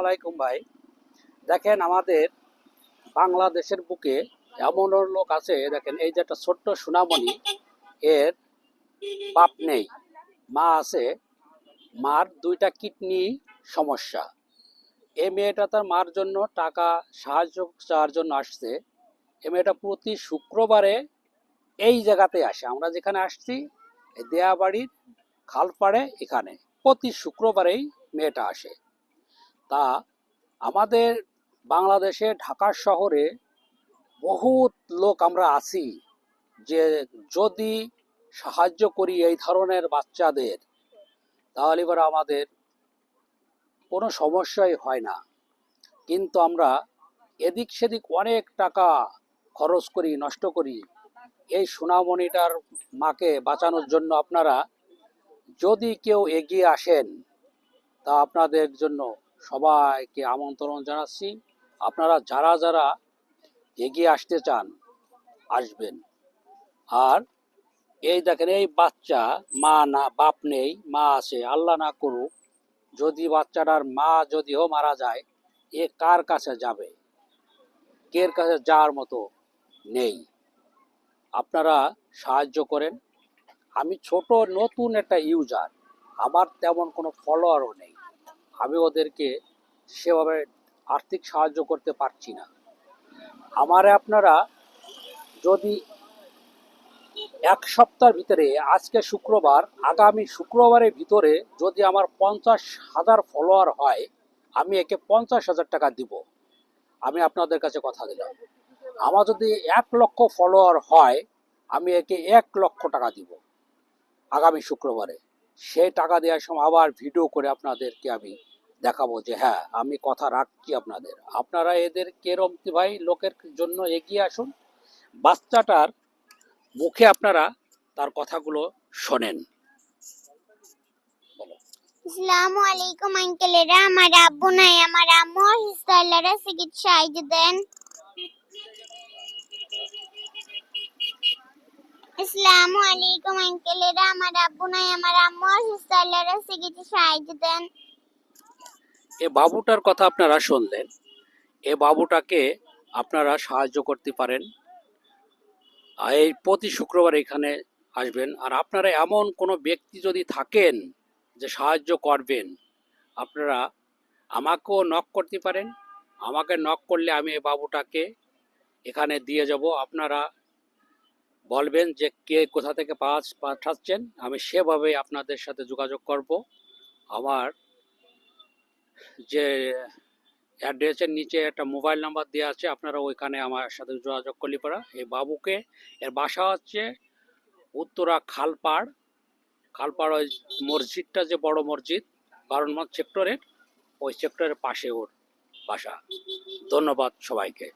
আলাইকুম ভাই। দেখেন আমাদের বাংলাদেশের বুকে এমন লোক আছে, দেখেন এই যে একটা ছোট্ট সোনামণি, এর বাপ নেই, মা আছে, মার দুইটা কিডনি সমস্যা। এই মেয়েটা তার মার জন্য টাকা সাহায্য চাওয়ার জন্য আসছে। এই মেয়েটা প্রতি শুক্রবারে এই জায়গাতে আসে। আমরা যেখানে আসছি দেয়াবাড়ির খালপাড়ে এখানে। প্রতি শুক্রবারেই মেয়েটা আসে। তা আমাদের বাংলাদেশে ঢাকা শহরে বহুত লোক আমরা আছি যে যদি সাহায্য করি এই ধরনের বাচ্চাদের, তাহলে এবার আমাদের কোনো সমস্যাই হয় না। কিন্তু আমরা এদিক সেদিক অনেক টাকা খরচ করি, নষ্ট করি। এই সোনামণিটার মাকে বাঁচানোর জন্য আপনারা যদি কেউ এগিয়ে আসেন, তা আপনাদের জন্য সবাইকে আমন্ত্রণ জানাচ্ছি। আপনারা যারা যারা এগিয়ে আসতে চান, আসবেন। আর এই দেখেন, এই বাচ্চা মা না, বাপ নেই, মা আছে, আল্লাহ না করুক, যদি বাচ্চাটার মা যদিও মারা যায়, এ কার কাছে যাবে? কের কাছে যাওয়ার মতো নেই? আপনারা সাহায্য করেন। আমি ছোট, নতুন একটা ইউজার আমার তেমন কোনো ফলোয়ারও নেই। আমি ওদেরকে সেভাবে আর্থিক সাহায্য করতে পারছি না। আমারে আপনারা যদি এক সপ্তাহের ভিতরে আজকে শুক্রবার, আগামী শুক্রবারের ভিতরে যদি আমার পঞ্চাশ হাজার ফলোয়ার হয়, আমি একে পঞ্চাশ হাজার টাকা দিব। আমি আপনাদের কাছে কথা দিলাম। আমার যদি এক লক্ষ ফলোয়ার হয়, আমি একে এক লক্ষ টাকা দিব আগামী শুক্রবারে। সেই টাকা দেওয়ার সময় আবার ভিডিও করে আপনাদেরকে আমি দেখাবো যে হ্যাঁ আমি কথা রাখছি আপনাদের। আপনারা এদের কেরমতি ভাই? লোকের জন্য এগিয়ে আসুন। বাচ্চাটার মুখে আপনারা তার কথাগুলো শোনেন। আসসালামু আলাইকুম আঙ্কেলেরা আমার আব্বু নাই, আমার আম্মু অসুস্থ চিকিৎসা সাহায্য দেন। আসসালামু আলাইকুম আঙ্কেলেরা আমার আব্বু নাই, আমার আম্মু অসুস্থ চিকিৎসা সাহায্য দেন। এ বাবুটার কথা আপনারা শুনলেন, এ বাবুটাকে আপনারা সাহায্য করতে পারেন। এই প্রতি শুক্রবার এখানে আসবেন। আর আপনারা এমন কোনো ব্যক্তি যদি থাকেন যে সাহায্য করবেন, আপনারা আমাকেও নক করতে পারেন। আমাকে নক করলে আমি এই বাবুটাকে এখানে দিয়ে যাব। আপনারা বলবেন যে কে কোথা থেকে পাঠাচ্ছেন, আমি সেভাবে আপনাদের সাথে যোগাযোগ করব। আমার যে অ্যাড্রেসের নিচে একটা মোবাইল নাম্বার দেওয়া আছে, আপনারা ওইখানে আমার সাথে যোগাযোগ করলি পারা। এই বাবুকে, এর বাসা হচ্ছে উত্তরা খালপাড়। খালপাড় ওই মসজিদটা যে বড় মসজিদ বারো সেক্টরের ওই সেক্টরের পাশে ওর বাসা। ধন্যবাদ সবাইকে।